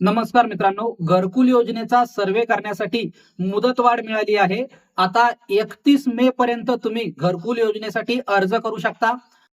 नमस्कार मित्रांनो घरकुल योजनेचा सर्वे करण्यासाठी मुदतवाढ मिळाली आहे. आता एकतीस मे पर्यंत तुम्ही घरकुल योजनेसाठी अर्ज करू शकता.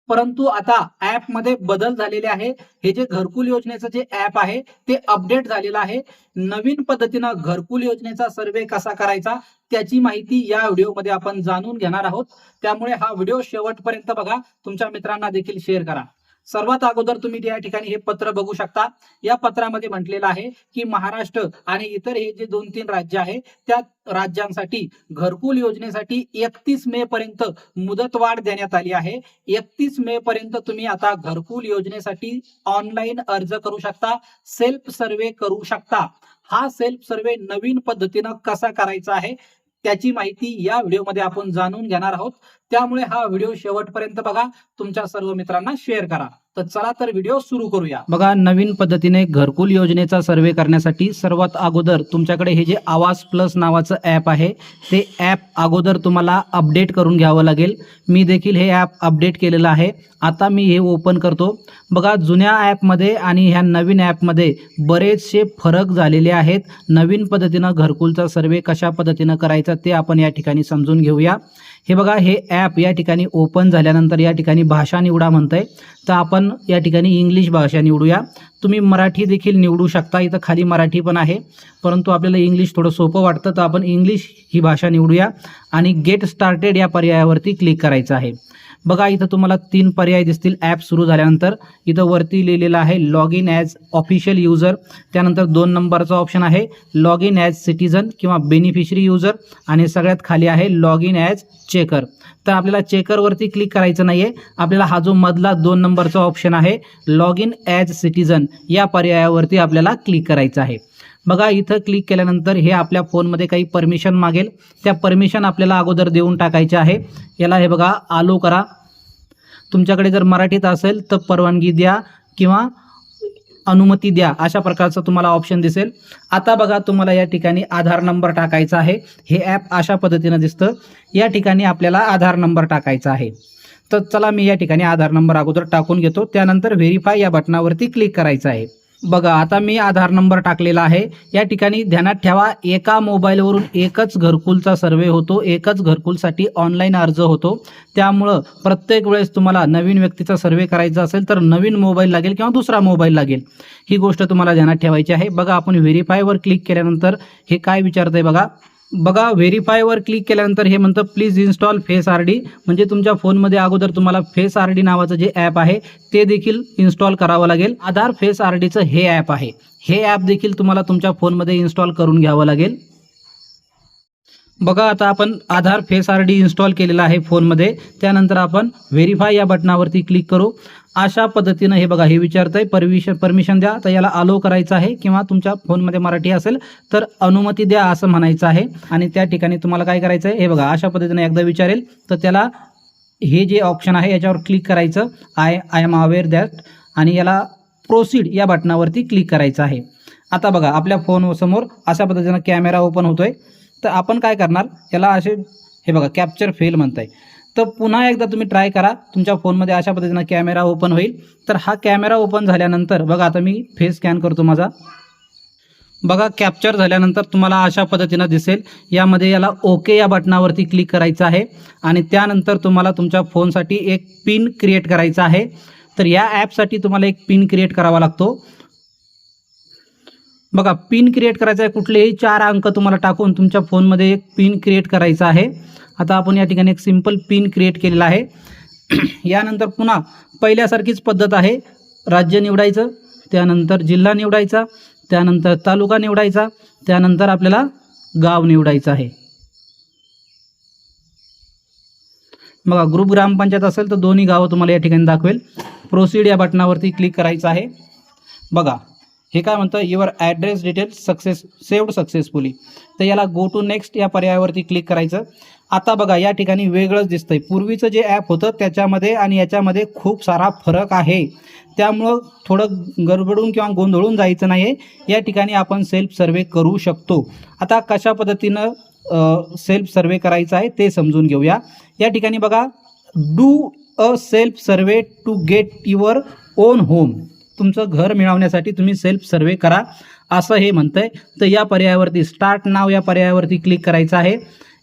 परंतु आता ऍपमध्ये बदल झालेले आहे. हे जे घरकुल योजनेचं जे ऍप आहे ते अपडेट झालेलं आहे. नवीन पद्धतीनं घरकुल योजनेचा सर्वे कसा करायचा त्याची माहिती या व्हिडिओमध्ये आपण जाणून घेणार आहोत. त्यामुळे हा व्हिडिओ शेवटपर्यंत बघा. तुमच्या मित्रांना देखील शेअर करा. सर्वात अगोदर तुम्ही या ठिकाणी हे पत्र बघू शकता. या पत्रामध्ये म्हटलेलं आहे की महाराष्ट्र आणि इतर हे जे दोन तीन राज्य आहे त्या राज्यांसाठी घरकुल योजनेसाठी एकतीस मे पर्यंत मुदतवाढ देण्यात आली आहे. एकतीस मे पर्यंत तुम्ही आता घरकुल योजनेसाठी ऑनलाईन अर्ज करू शकता सेल्फ सर्वे करू शकता. हा सेल्फ सर्वे नवीन पद्धतीनं कसा करायचा आहे त्याची माहिती या व्हिडिओमध्ये आपण जाणून घेणार आहोत. त्यामुळे हा व्हिडिओ शेवटपर्यंत बघा. तुमच्या सर्व मित्रांना शेअर करा. तर चला तर व्हिडिओ सुरू करूया. बघा नवीन पद्धतीने घरकुल योजनेचा सर्वे करण्यासाठी सर्वात अगोदर तुमच्याकडे हे जे आवाज प्लस नावाचं ॲप आहे ते ॲप अगोदर तुम्हाला अपडेट करून घ्यावं लागेल. मी देखील हे ॲप अपडेट केलेलं आहे. आता मी हे ओपन करतो. बघा जुन्या ॲपमध्ये आणि ह्या नवीन ॲपमध्ये बरेचसे फरक झालेले आहेत. नवीन पद्धतीनं घरकुलचा सर्वे कशा पद्धतीनं करायचा ते आपण या ठिकाणी समजून घेऊया. हे बघा हे ॲप या ठिकाणी ओपन झाल्यानंतर या ठिकाणी भाषा निवडा म्हणतंय. तर आपण या ठिकाणी इंग्लिश भाषा निवडूया. तुम्ही मराठी देखील निवडू शकता. इथं खाली मराठी पण आहे. परंतु आपल्याला इंग्लिश थोडं सोपं वाटतं तर आपण इंग्लिश ही भाषा निवडूया. आणि गेट स्टार्टेड या पर्यायावरती क्लिक करायचं आहे. बघा इथं तुम्हाला तीन पर्याय दिसतील. ॲप सुरू झाल्यानंतर इथं वरती लिहिलेलं आहे log in as official user त्यानंतर दोन नंबरचा ऑप्शन आहे लॉग इन ॲज सिटीजन किंवा बेनिफिशरी युजर आणि सगळ्यात खाली आहे लॉग इन ॲज चेकर तर आपल्याला चेकरवरती क्लिक करायचं नाही आहे आपल्याला हा जो मधला दोन नंबरचा ऑप्शन आहे लॉग इन ॲज सिटीजन या पर्यायावरती आपल्याला क्लिक करायचं आहे. बघा इथं क्लिक केल्यानंतर हे आपल्या फोनमध्ये काही परमिशन मागेल. त्या परमिशन आपल्याला अगोदर देऊन टाकायचे आहे. याला हे बघा आलो करा. तुमच्याकडे जर मराठीत असेल तर परवानगी द्या किंवा अनुमती द्या. अशा प्रकारचं तुम्हाला ऑप्शन दिसेल. आता बघा तुम्हाला या ठिकाणी आधार नंबर टाकायचा आहे. हे ॲप अशा पद्धतीनं दिसतं. या ठिकाणी आपल्याला आधार नंबर टाकायचा आहे. तर चला मी या ठिकाणी आधार नंबर अगोदर टाकून घेतो. त्यानंतर व्हेरीफाय या बटनावरती क्लिक करायचं आहे. बघा आता मी आधार नंबर टाकलेला आहे. या ठिकाणी ध्यानात ठेवा एका मोबाईलवरून एकच घरकुलचा सर्वे होतो. एकच घरकुलसाठी ऑनलाईन अर्ज होतो. त्यामुळं प्रत्येक वेळेस तुम्हाला नवीन व्यक्तीचा सर्वे करायचा असेल तर नवीन मोबाईल लागेल किंवा दुसरा मोबाईल लागेल. ही गोष्ट तुम्हाला ध्यानात ठेवायची आहे. बघा आपण व्हेरीफायवर क्लिक केल्यानंतर हे काय विचारतंय बघा. बघा व्हेरीफायवर क्लिक केल्यानंतर हे म्हणतं please install face R D म्हणजे तुमच्या फोनमध्ये अगोदर तुम्हाला फेस आर डी नावाचं जे ॲप आहे ते देखील इन्स्टॉल करावं लागेल. आधार फेस आर डीचं हे ॲप आहे. हे ॲप देखील तुम्हाला तुमच्या फोनमध्ये इन्स्टॉल करून घ्यावं लागेल. बघा आता आपण Aadhaar face R D install केलेला आहे फोनमध्ये. त्यानंतर आपण व्हेरीफाय या बटनावरती क्लिक करू. अशा पद्धतीनं हे बघा हे विचारतंय परमिशन परमिशन द्या. तर याला अलो करायचं आहे किंवा तुमच्या फोनमध्ये मराठी असेल तर अनुमती द्या असं म्हणायचं आहे. आणि त्या ठिकाणी तुम्हाला काय करायचं आहे? हे बघा अशा पद्धतीनं एकदा विचारेल तर त्याला हे जे ऑप्शन आहे याच्यावर क्लिक करायचं. I I am aware that आणि याला प्रोसीड या बटनावरती क्लिक करायचं आहे. आता बघा आपल्या फोनसमोर अशा पद्धतीनं कॅमेरा ओपन होतोय. तर आपण काय करणार? याला असे हे बघा कॅप्चर फेल म्हणताय. तर पुन्हा एकदा तुम्ही ट्राय करा. तुमच्या फोनमध्ये अशा पद्धतीनं कॅमेरा ओपन होईल. तर हा कॅमेरा ओपन झाल्यानंतर बघा आता मी फेस स्कॅन करतो माझा. बघा कॅप्चर झाल्यानंतर तुम्हाला अशा पद्धतीनं दिसेल. यामध्ये याला ओके या बटनावरती क्लिक करायचं आहे. आणि त्यानंतर तुम्हाला तुमच्या फोनसाठी एक पिन क्रिएट करायचा आहे. तर या ॲपसाठी तुम्हाला एक पिन क्रिएट करावा लागतो. बघा पिन क्रिएट करायचा आहे कुठलेही चार अंक तुम्हाला टाकून तुमच्या फोनमध्ये एक पिन क्रिएट करायचा आहे. आता आपण या ठिकाणी एक सिंपल पिन क्रिएट केलेला आहे. यानंतर पुन्हा पहिल्यासारखीच पद्धत आहे. राज्य निवडायचं त्यानंतर जिल्हा निवडायचा त्यानंतर तालुका निवडायचा त्यानंतर आपल्याला गाव निवडायचं आहे. बघा ग्रुप ग्रामपंचायत असेल तर दोन्ही गावं तुम्हाला या ठिकाणी दाखवेल. प्रोसीड या बटनावरती क्लिक करायचं आहे. बघा हे काय म्हणतं? Your address details success saved successfully तर याला गो टू नेक्स्ट या पर्यायावरती क्लिक करायचं. आता बघा या ठिकाणी वेगळंच दिसतंय. पूर्वीचं जे ॲप होतं त्याच्यामध्ये आणि याच्यामध्ये खूप सारा फरक आहे. त्यामुळं थोडं गडबडून किंवा गोंधळून जायचं नाही आहे या ठिकाणी आपण सेल्फ सर्वे करू शकतो. आता कशा पद्धतीनं सेल्फ सर्वे करायचा आहे ते समजून घेऊया. या ठिकाणी बघा do a self survey to get your own home तुमचं घर मिळवण्यासाठी तुम्ही सेल्फ सर्वे करा असं हे म्हणतंय. तर या पर्यायावरती स्टार्ट नाव या पर्यायावरती क्लिक करायचं आहे.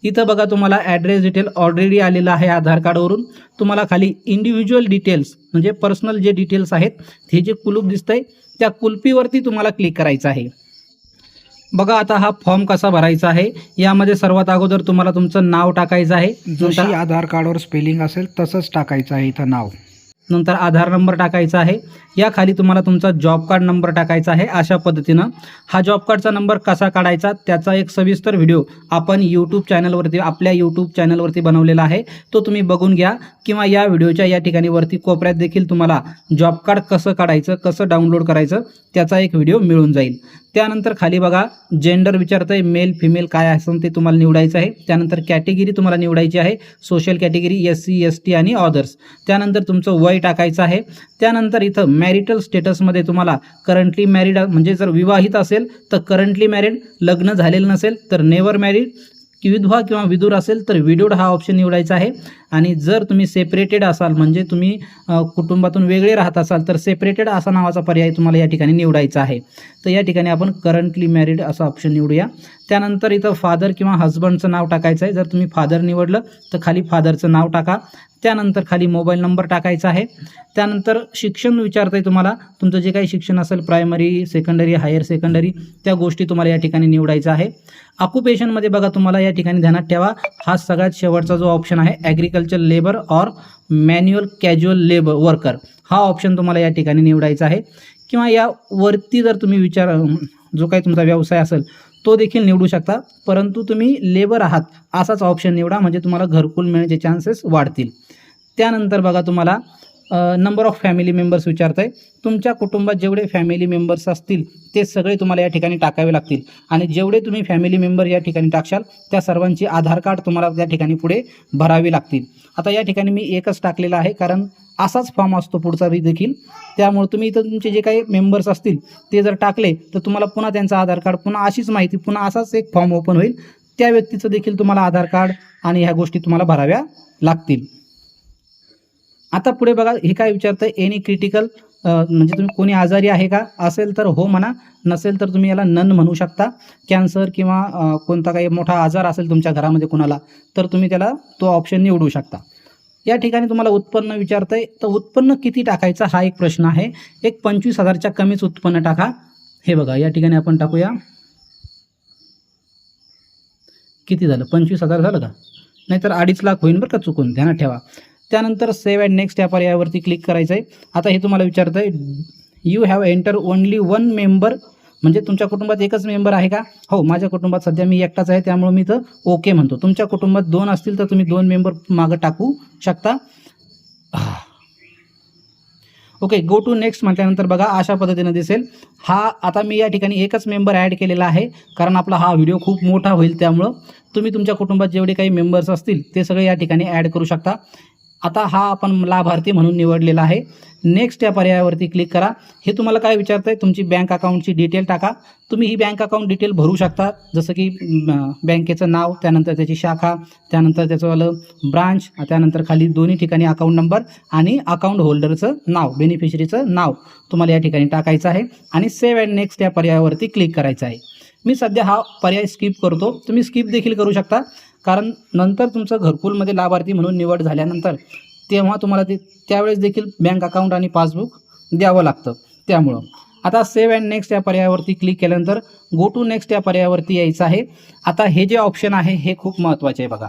इथं बघा तुम्हाला ॲड्रेस डिटेल ऑलरेडी आलेलं आहे आधार कार्डवरून तुम्हाला खाली इंडिव्हिज्युअल डिटेल्स म्हणजे पर्सनल जे डिटेल्स आहेत हे जे कुलूप दिसतंय त्या कुलपीवरती तुम्हाला क्लिक करायचं आहे. बघा आता हा फॉर्म कसा भरायचा आहे. यामध्ये सर्वात अगोदर तुम्हाला तुमचं नाव टाकायचं आहे. जशी आधार कार्डवर स्पेलिंग असेल तसंच टाकायचं आहे इथं नाव. नंतर आधार नंबर टाकायचा आहे. या खाली तुम्हाला तुमचा जॉब कार्ड नंबर टाकायचा आहे. अशा पद्धतीनं हा जॉब कार्डचा नंबर कसा काढायचा त्याचा एक सविस्तर व्हिडिओ आपण यूट्यूब चॅनलवरती आपल्या यूट्यूब चॅनलवरती बनवलेला आहे. तो तुम्ही बघून घ्या किंवा या व्हिडिओच्या या ठिकाणी वरती कोपऱ्यात देखील तुम्हाला जॉब कार्ड कसं काढायचं कसं डाउनलोड करायचं त्याचा एक व्हिडिओ मिळून जाईल. त्यानंतर खाली बघा जेंडर विचारतंय मेल फिमेल काय असं ते तुम्हाला निवडायचं आहे. त्यानंतर कॅटेगरी तुम्हाला निवडायची आहे social category S C S T आणि ऑदर्स त्यानंतर तुमचं वय टाकायचं आहे. त्यानंतर इथं मॅरिटल स्टेटसमध्ये तुम्हाला करंटली मॅरिड म्हणजे जर विवाहित असेल तर करंटली मॅरिड लग्न झालेलं नसेल तर नेवर मॅरिड की विधवा किंवा विदूर असेल तर विडूड हा ऑप्शन निवडायचा आहे. आणि जर तुम्ही सेपरेटेड असाल म्हणजे तुम्ही कुटुंबातून वेगळे राहत असाल तर सेपरेटेड असा नावाचा पर्याय तुम्हाला या ठिकाणी निवडायचा आहे. तर या ठिकाणी आपण करंटली मॅरिड असा ऑप्शन निवडूया. त्यानंतर इथं फादर किंवा हजबंडचं नाव टाकायचं आहे. जर तुम्ही फादर निवडलं तर खाली फादरचं नाव टाका. त्यानंतर खाली मोबाईल नंबर टाकायचा आहे. त्यानंतर शिक्षण विचारतं आहे तुम्हाला. तुमचं जे काही शिक्षण असेल प्रायमरी सेकंडरी हायर सेकंडरी त्या गोष्टी तुम्हाला या ठिकाणी निवडायचं आहे. ऑक्युपेशनमध्ये बघा तुम्हाला या ठिकाणी ध्यानात ठेवा. हा सगळ्यात शेवटचा जो ऑप्शन आहे agriculture labour or manual casual labour worker हा ऑप्शन तुम्हाला या ठिकाणी निवडायचा आहे. किंवा या वरती जर तुम्ही विचार जो काही तुमचा व्यवसाय असेल तो देखील निवडू शकता. परंतु तुम्ही लेबर आहात असाच ऑप्शन निवडा म्हणजे तुम्हाला घरकुल मिळण्याचे चान्सेस वाढतील. त्यानंतर बघा तुम्हाला नंबर ऑफ फॅमिली मेंबर्स विचारत आहे तुमच्या कुटुंबात जेवढे फॅमिली मेंबर्स असतील ते सगळे तुम्हाला या ठिकाणी टाकावे लागतील. आणि जेवढे तुम्ही फॅमिली मेंबर या ठिकाणी टाकशाल त्या सर्वांची आधार कार्ड तुम्हाला त्या ठिकाणी पुढे भरावे लागतील. आता या ठिकाणी मी एकच टाकलेला आहे कारण असाच फॉर्म असतो पुढचा बी देखील. त्यामुळे तुम्ही इथं तुमचे जे काही मेंबर्स असतील ते जर टाकले तर तुम्हाला पुन्हा त्यांचं आधार कार्ड पुन्हा अशीच माहिती पुन्हा असाच एक फॉर्म ओपन होईल. त्या व्यक्तीचं देखील तुम्हाला आधार कार्ड आणि ह्या गोष्टी तुम्हाला भराव्या लागतील. आता पुढे बघा हे काय विचारतं एनी क्रिटिकल म्हणजे तुम्ही कोणी आजारी आहे का? असेल तर हो म्हणा. नसेल तर तुम्ही याला नन म्हणू शकता. कॅन्सर किंवा कोणता काही मोठा आजार असेल तुमच्या घरामध्ये कुणाला तर तुम्ही त्याला तो ऑप्शन निवडू शकता. या ठिकाणी तुम्हाला उत्पन्न विचारतंय. तर उत्पन्न किती टाकायचं? हा एक प्रश्न आहे. एक पंचवीस हजारच्या कमीच उत्पन्न टाका. हे बघा या ठिकाणी आपण टाकूया. किती झालं? पंचवीस हजार झालं का? नाहीतर अडीच लाख होईल बरं का चुकून. ध्यानात ठेवा. त्यानंतर सेव्ह अँड नेक्स्ट या पर्यायावरती क्लिक करायचं आहे आता हे तुम्हाला विचारतं आहे you have enter only one member म्हणजे तुमच्या कुटुंबात एकच मेंबर आहे का? हो माझ्या कुटुंबात सध्या मी एकटाच आहे त्यामुळे मी तर ओके म्हणतो. तुमच्या कुटुंबात दोन असतील तर तुम्ही दोन मेंबर मागं टाकू शकता. ओके गो टू नेक्स्ट म्हटल्यानंतर बघा अशा पद्धतीनं दिसेल. हा आता मी या ठिकाणी एकच मेंबर ॲड केलेला आहे कारण आपला हा व्हिडिओ खूप मोठा होईल त्यामुळं. तुम्ही तुमच्या कुटुंबात जेवढे काही मेंबर्स असतील ते सगळे या ठिकाणी ॲड करू शकता. आता हा आपण लाभार्थी म्हणून निवडलेला आहे. नेक्स्ट या पर्यायावरती क्लिक करा. हे तुम्हाला काय विचारतं आहे तुमची बँक अकाउंटची डिटेल टाका. तुम्ही ही बँक अकाउंट डिटेल भरू शकता. जसं की बँकेचं नाव त्यानंतर त्याची शाखा त्यानंतर त्याचंवालं ब्रांच त्यानंतर खाली दोन्ही ठिकाणी अकाउंट नंबर आणि अकाउंट होल्डरचं नाव बेनिफिशरीचं नाव तुम्हाला या ठिकाणी टाकायचं आहे. आणि सेव्ह अँड नेक्स्ट या पर्यायावरती क्लिक करायचं आहे. मी सध्या हा पर्याय स्किप करतो. तुम्ही स्किप देखील करू शकता. कारण नंतर तुमचं घरकुलमध्ये लाभार्थी म्हणून निवड झाल्यानंतर तेव्हा तुम्हाला ते त्यावेळेस देखील बँक अकाउंट आणि पासबुक द्यावं लागतं. त्यामुळं. आता सेव्ह अँड नेक्स्ट या पर्यायावरती क्लिक केल्यानंतर गो टू नेक्स्ट या पर्यायावरती यायचं आहे. आता हे जे ऑप्शन आहे हे खूप महत्त्वाचे आहे बघा.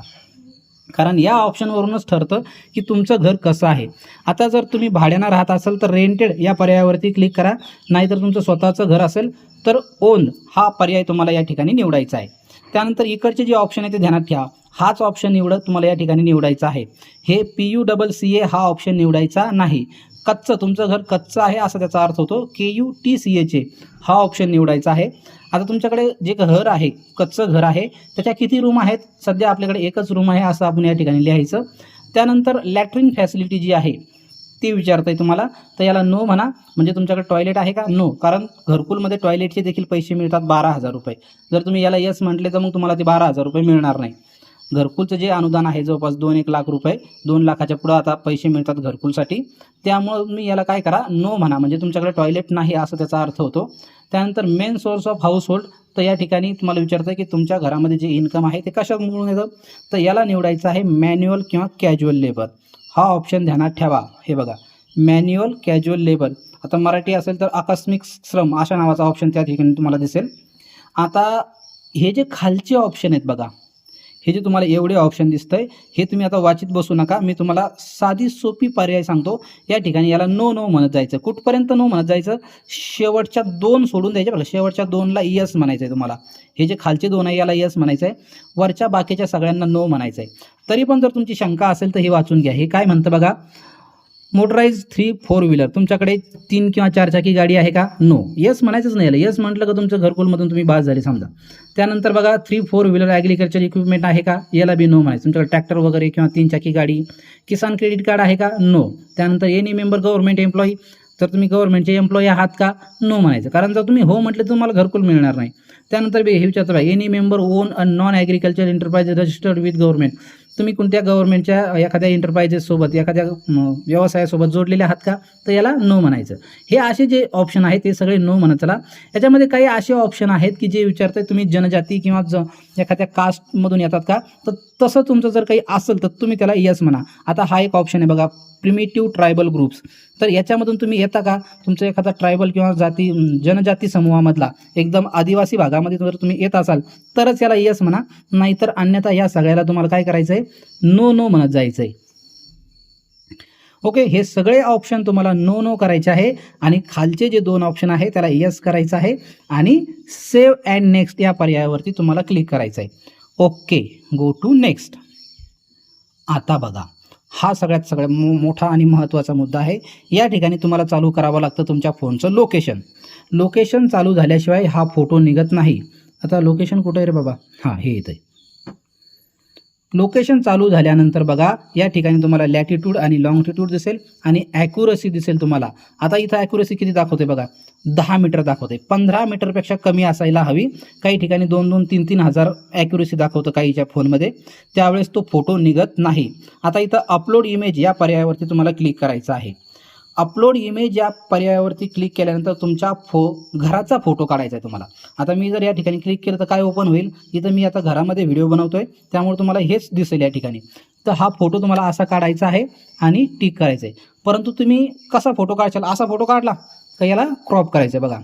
कारण या ऑप्शनवरूनच ठरतं की तुमचं घर कसं आहे. आता जर तुम्ही भाड्यानं राहत असाल तर रेंटेड या पर्यायावरती क्लिक करा. नाहीतर तुमचं स्वतःचं घर असेल तर ओन हा पर्याय तुम्हाला या ठिकाणी निवडायचा आहे. त्यानंतर इकडचे जे ऑप्शन आहे ते ध्यानात ठेवा. हाच ऑप्शन निवडत तुम्हाला या ठिकाणी निवडायचा आहे. हे P U double C A हा ऑप्शन निवडायचा नाही. कच्चं तुमचं घर कच्चं आहे असा त्याचा अर्थ होतो K U T C H A हा ऑप्शन निवडायचा आहे. आता तुमच्याकडे जे घर आहे कच्चं घर आहे त्याच्या किती रूम आहेत? सध्या आपल्याकडे एकच रूम आहे असं आपण या ठिकाणी लिहायचं. त्यानंतर लॅट्रिन फॅसिलिटी जी आहे ती विचारताय तुम्हाला. तर याला नो म्हणा. म्हणजे तुमच्याकडे टॉयलेट आहे का? नो कारण घरकुलमध्ये टॉयलेटचे देखील पैसे मिळतात बारा हजार रुपये. जर तुम्ही याला यस म्हटले तर मग तुम्हाला ते बारा हजार रुपये मिळणार नाही. घरकुलचं जे अनुदान आहे जवळपास दोन एक लाख रुपये. दोन लाखाच्या पुढं आता पैसे मिळतात घरकुलसाठी. त्यामुळं तुम्ही याला काय करा? नो म्हणा. म्हणजे तुमच्याकडे टॉयलेट नाही असं त्याचा अर्थ होतो. त्यानंतर main source of household तर या ठिकाणी तुम्हाला विचारतं की तुमच्या घरामध्ये जे इन्कम आहे ते कशात मिळून येतं? तर याला निवडायचं आहे मॅन्युअल किंवा कॅज्युअल लेबर हा ऑप्शन ध्यानात ठेवा. हे बघा. मॅन्युअल कॅज्युअल लेबर आता मराठी असेल तर आकस्मिक श्रम अशा नावाचा ऑप्शन त्या ठिकाणी तुम्हाला दिसेल. आता हे जे खालचे ऑप्शन आहेत बघा. हे जे तुम्हाला एवढे ऑप्शन दिसतंय हे तुम्ही आता वाचित बसू नका. मी तुम्हाला साधी सोपी पर्याय सांगतो. या ठिकाणी याला नो नो म्हणत जायचं. कुठपर्यंत नो म्हणत जायचं? शेवटच्या दोन सोडून द्यायचे बघा. शेवटच्या दोनला यस म्हणायचं आहे तुम्हाला. हे जे खालचे दोन आहे याला यस म्हणायचं आहे वरच्या बाकीच्या सगळ्यांना नो म्हणायचं आहे तरी पण जर तुमची शंका असेल तर हे वाचून घ्या. हे काय म्हणतं बघा? मोटराईज थ्री फोर व्हीलर तुमच्याकडे तीन किंवा चार चाकी गाडी आहे का? नो येस म्हणायचंच नाही आलं येस म्हटलं का तुमचं घरकुलमधून तुम्ही बाज झाले समजा. त्यानंतर बघा three four wheeler agriculture equipment आहे का? याला बी नो म्हणायचं. तुमच्याकडे ट्रॅक्टर वगैरे किंवा तीन चाकी गाडी किसान क्रेडिट कार्ड आहे का? नो त्यानंतर एनी मेंबर गव्हर्नमेंट एम्प्लॉई तर तुम्ही गव्हर्नमेंटचे एम्प्लॉई आहात का? नो म्हणायचं. कारण जर तुम्ही हो म्हटलं तर तुम्हाला घरकुल मिळणार नाही. त्यानंतर बी हे विचारतो any member own a non agriculture enterprise registered with government तुम्ही कोणत्या गव्हर्नमेंटच्या एखाद्या एंटरप्राइजेससोबत एखाद्या व्यवसायासोबत जोडलेले आहात का? तर याला नो म्हणायचं. हे असे जे ऑप्शन आहेत ते सगळे नो म्हणत चला. याच्यामध्ये काही असे ऑप्शन आहेत की जे विचारताय तुम्ही जनजाती किंवा ज एखाद्या कास्टमधून येतात का? तर तसं तुमचं जर काही असेल तर तुम्ही त्याला यस म्हणा. आता हा एक ऑप्शन आहे बघा. प्रिमेटिव्ह ट्रायबल ग्रुप्स तर याच्यामधून तुम्ही येता का? तुमचं एखादा ट्रायबल किंवा जाती जनजाती समूहामधला एकदम आदिवासी भागामध्ये जर तुम्ही येत असाल तरच याला यस म्हणा. नाहीतर अन्यथा या सगळ्याला तुम्हाला काय करायचं आहे नो नो म्हणत जायचं आहे ओके हे सगळे ऑप्शन तुम्हाला नो नो करायचे आहे. आणि खालचे जे दोन ऑप्शन आहे त्याला यस करायचं आहे. आणि सेव्ह अँड नेक्स्ट या पर्यायावरती तुम्हाला क्लिक करायचं आहे ओके गो टू नेक्स्ट आता बघा. हा सगळ्यात सगळ्यात मो मोठा आणि महत्त्वाचा मुद्दा आहे. या ठिकाणी तुम्हाला चालू करावं लागतं तुमच्या फोनचं लोकेशन. लोकेशन चालू झाल्याशिवाय हा फोटो निघत नाही. आता लोकेशन कुठं आहे रे बाबा? हां हे येतं आहे. लोकेशन चालू झाल्यानंतर बघा या ठिकाणी तुम्हाला लॅटिट्यूड आणि लॉंगिट्यूड दिसेल आणि ॲक्युरसी दिसेल तुम्हाला. आता इथं ॲक्युरसी किती दाखवते बघा? दहा मीटर दाखवते. पंधरा मीटरपेक्षा कमी असायला हवी. काही ठिकाणी दोन दोन तीन तीन हजार ॲक्युरसी दाखवतं काहीच्या फोनमध्ये. त्यावेळेस तो फोटो निघत नाही. आता इथं अपलोड इमेज या पर्यायावरती तुम्हाला क्लिक करायचं आहे. अपलोड इमेज या पर्यायावरती क्लिक केल्यानंतर तुमच्या फो घराचा फोटो काढायचा आहे तुम्हाला. आता मी जर या ठिकाणी क्लिक केलं तर काय ओपन होईल? इथं मी आता घरामध्ये व्हिडिओ बनवतो आहे त्यामुळे तुम्हाला हेच दिसेल या ठिकाणी. तर हा फोटो तुम्हाला असा काढायचा आहे आणि टिक करायचा आहे. परंतु तुम्ही कसा फोटो काढशाल? असा फोटो काढला तर याला क्रॉप करायचा आहे बघा.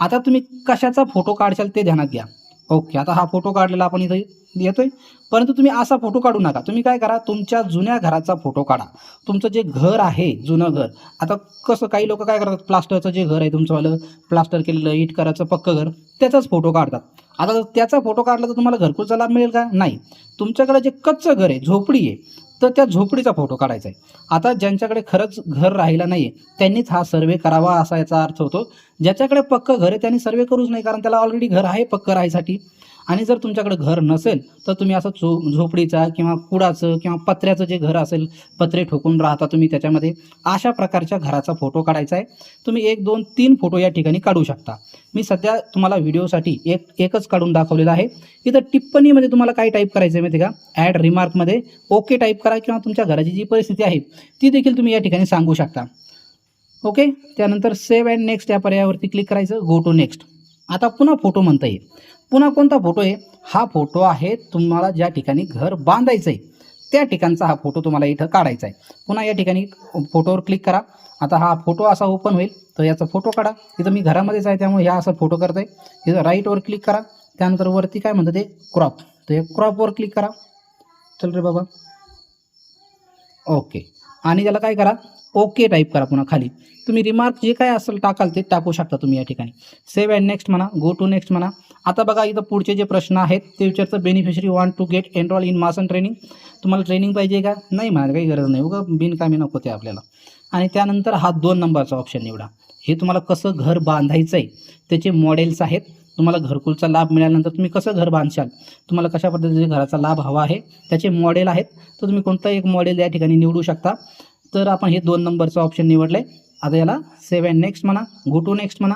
आता तुम्ही कशाचा फोटो काढशाल ते ध्यानात घ्या. ओके आता हा फोटो काढलेला आपण इथे येतोय. परंतु तुम्ही असा फोटो काढू नका. तुम्ही काय करा तुमच्या जुन्या घराचा फोटो काढा. तुमचं जे घर आहे जुनं घर आता कसं काही लोक काय करतात प्लास्टरचं जे घर आहे तुमचंवालं प्लास्टर केलेलं इट करायचं पक्कं घर त्याचाच फोटो काढतात. आता त्याचा फोटो काढला तर तुम्हाला घरकुलचा लाभ मिळेल का? नाही. तुमच्याकडे जे कच्चं घर आहे झोपडी आहे तर त्या झोपडीचा फोटो काढायचा आहे. आता ज्यांच्याकडे खरंच घर राहिला नाही त्यांनीच हा सर्वे करावा असा याचा अर्थ होतो. ज्याच्याकडे पक्क घर आहे त्यांनी सर्वे करूच नाही कारण त्याला ऑलरेडी घर आहे पक्क राहायसाठी. आणि जर तुमच्याकडे घर नसेल तर तुम्ही असं झो झोपडीचा किंवा कुडाचं किंवा पत्र्याचं जे घर असेल पत्रे ठोकून राहता तुम्ही त्याच्यामध्ये अशा प्रकारच्या घराचा फोटो काढायचा आहे. तुम्ही एक दोन तीन फोटो या ठिकाणी काढू शकता. मी सध्या तुम्हाला व्हिडिओसाठी एक एकच काढून दाखवलेला आहे. इथं टिप्पणीमध्ये तुम्हाला काय टाईप करायचं आहे माहिती आहे का? ॲड रिमार्कमध्ये ओके टाईप करा किंवा तुमच्या घराची जी परिस्थिती आहे ती देखील तुम्ही या ठिकाणी सांगू शकता. ओके त्यानंतर सेव्ह अँड नेक्स्ट या पर्यायावरती क्लिक करायचं. गो टू नेक्स्ट आता पुन्हा फोटो म्हणता येईल. पुन्हा कोणता फोटो आहे? हा फोटो आहे तुम्हाला ज्या ठिकाणी घर बांधायचं आहे त्या ठिकाणचा हा फोटो तुम्हाला इथं काढायचा आहे. पुन्हा या ठिकाणी फोटोवर क्लिक करा. आता हा फोटो असा ओपन होईल. तर याचा फोटो काढा. इथं मी घरामध्येच आहे त्यामुळे ह्या असा फोटो करत आहे इथं राईटवर क्लिक करा. त्यानंतर वरती काय म्हणतं ते? क्रॉप तर हे क्रॉपवर क्लिक करा. चल रे बाबा. ओके आणि त्याला काय करा ओके टाईप करा पुन्हा खाली. तुम्ही रिमार्क जे काय असेल टाकाल ते टाकू शकता तुम्ही या ठिकाणी. सेव्ह अँड नेक्स्ट म्हणा गो टू नेक्स्ट म्हणा. आता बघा इथं पुढचे जे प्रश्न आहेत ते विचारतं beneficiary want to get enrol in mason training तुम्हाला ट्रेनिंग पाहिजे का? नाही म्हणा काही गरज नाही. उगा बिनकामी नको ते आपल्याला. आणि त्यानंतर हा दोन नंबरचा ऑप्शन निवडा. हे तुम्हाला कसं घर बांधायचं आहे त्याचे मॉडेल्स आहेत. तुम्हाला घरकुलचा लाभ मिळाल्यानंतर तुम्ही कसं घर बांधशाल? तुम्हाला कशा पद्धतीने घराचा लाभ हवा आहे? त्याचे मॉडेल आहेत. तर तुम्ही कोणतं एक मॉडेल या ठिकाणी निवडू शकता. तर आपण हे दोन नंबरचं ऑप्शन निवडलं आहे आता याला सेव्ह अँड नेक्स्ट म्हणा गो टू नेक्स्ट म्हणा.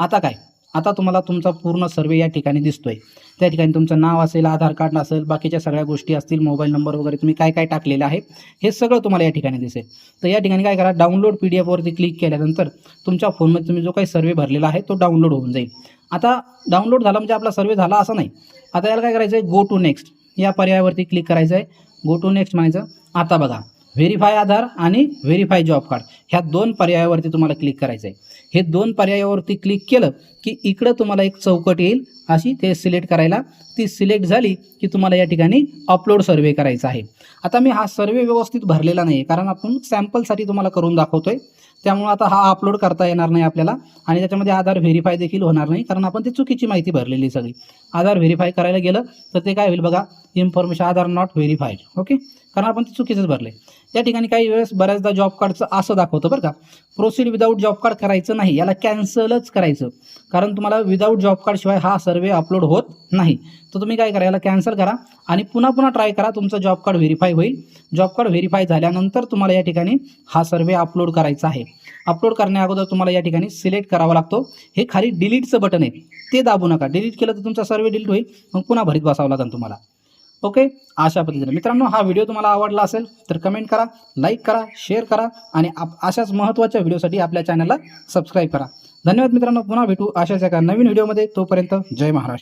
आता काय? आता तुम्हाला तुमचा पूर्ण सर्वे या ठिकाणी दिसतोय. त्या ठिकाणी तुमचं नाव असेल आधार कार्ड असेल बाकीच्या सगळ्या गोष्टी असतील मोबाईल नंबर वगैरे तुम्ही काय काय टाकलेलं आहे हे सगळं तुम्हाला या ठिकाणी दिसेल. तर या ठिकाणी काय करा डाउनलोड पी डी एफवरती क्लिक केल्यानंतर तुमच्या फोनमध्ये तुम्ही जो काही सर्वे भरलेला आहे तो डाउनलोड होऊन जाईल. आता डाउनलोड झाला म्हणजे आपला सर्वे झाला असं नाही. आता याला काय करायचं आहे गो टू नेक्स्ट या पर्यायावरती क्लिक करायचं आहे गो टू नेक्स्ट म्हणायचं. आता बघा. व्हेरीफाय आधार आणि व्हेरीफाय जॉब कार्ड ह्या दोन पर्यायावरती तुम्हाला क्लिक करायचं आहे हे दोन पर्यायावरती क्लिक केलं की इकडं तुम्हाला एक चौकट येईल अशी ते सिलेक्ट करायला. ती सिलेक्ट झाली की तुम्हाला या ठिकाणी अपलोड सर्वे करायचा आहे. आता मी हा सर्वे व्यवस्थित भरलेला नाही आहे कारण आपण सॅम्पलसाठी तुम्हाला करून दाखवतोय. त्यामुळे आता हा अपलोड करता येणार नाही आपल्याला आणि त्याच्यामध्ये आधार व्हेरीफाय देखील होणार नाही कारण आपण ती चुकीची माहिती भरलेली सगळी. आधार व्हेरीफाय करायला गेलं तर ते काय होईल बघा information Aadhaar not verified okay कारण आपण ते चुकीचंच भरले या ठिकाणी काही वेळेस बऱ्याचदा जॉब कार्डचं असं दाखवतं बरं का. प्रोसीड विदाऊट जॉब कार्ड करायचं नाही. याला कॅन्सलच करायचं. कारण तुम्हाला विदाऊट जॉब कार्ड शिवाय हा सर्वे अपलोड होत नाही. तर तुम्ही काय करा याला कॅन्सल करा आणि पुन्हा पुन्हा ट्राय करा. तुमचं जॉब कार्ड व्हेरीफाय होईल. जॉब कार्ड व्हेरीफाय झाल्यानंतर तुम्हाला या ठिकाणी हा सर्वे अपलोड करायचा आहे. अपलोड करण्या अगोदर तुम्हाला या ठिकाणी सिलेक्ट करावा लागतो. हे खाली डिलीटचं बटन आहे. ते दाबू नका. डिलीट केलं तर तुमचा सर्वे डिलीट होईल. मग पुन्हा भरीत बसावं लागेल तुम्हाला. ओके? अशा पद्धतीने. मित्रांनो हा व्हिडिओ तुम्हाला आवडला असेल तर कमेंट करा लाईक करा शेअर करा आणि आप- अशाच महत्त्वाच्या व्हिडिओसाठी आपल्या चॅनलला सबस्क्राईब करा. धन्यवाद मित्रांनो. पुन्हा भेटू अशाच एका नवीन व्हिडिओमध्ये तोपर्यंत जय महाराष्ट्र.